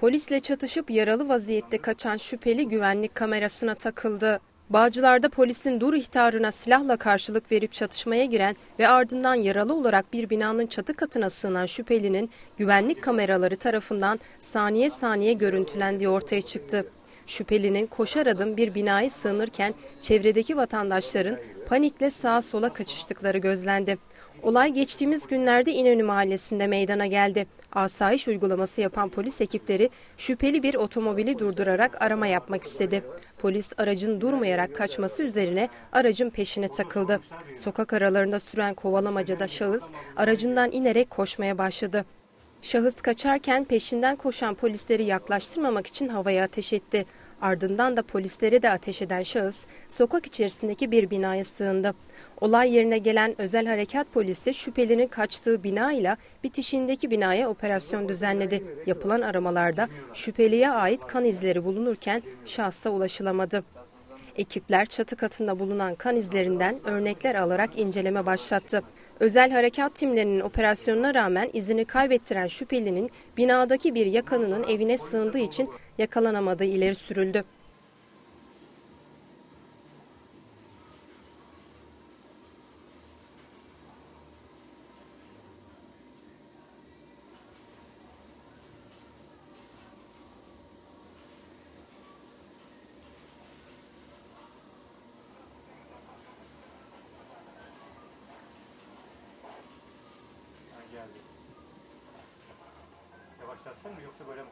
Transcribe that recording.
Polisle çatışıp yaralı vaziyette kaçan şüpheli güvenlik kamerasına takıldı. Bağcılar'da polisin dur ihtarına silahla karşılık verip çatışmaya giren ve ardından yaralı olarak bir binanın çatı katına sığınan şüphelinin güvenlik kameraları tarafından saniye saniye görüntülendiği ortaya çıktı. Şüphelinin koşar adım bir binaya sığınırken çevredeki vatandaşların panikle sağa sola kaçıştıkları gözlendi. Olay geçtiğimiz günlerde İnönü Mahallesi'nde meydana geldi. Asayiş uygulaması yapan polis ekipleri şüpheli bir otomobili durdurarak arama yapmak istedi. Polis aracın durmayarak kaçması üzerine aracın peşine takıldı. Sokak aralarında süren kovalamacada şahıs aracından inerek koşmaya başladı. Şahıs kaçarken peşinden koşan polisleri yaklaştırmamak için havaya ateş etti. Ardından da polislere de ateş eden şahıs sokak içerisindeki bir binaya sığındı. Olay yerine gelen özel harekat polisi şüphelinin kaçtığı bina ile bitişindeki binaya operasyon düzenledi. Yapılan aramalarda şüpheliye ait kan izleri bulunurken şahsa ulaşılamadı. Ekipler çatı katında bulunan kan izlerinden örnekler alarak inceleme başlattı. Özel harekat timlerinin operasyonuna rağmen izini kaybettiren şüphelinin binadaki bir yakanının evine sığındığı için yakalanamadığı ileri sürüldü. Geldi. Yavaşlatsın mı yoksa böyle mi?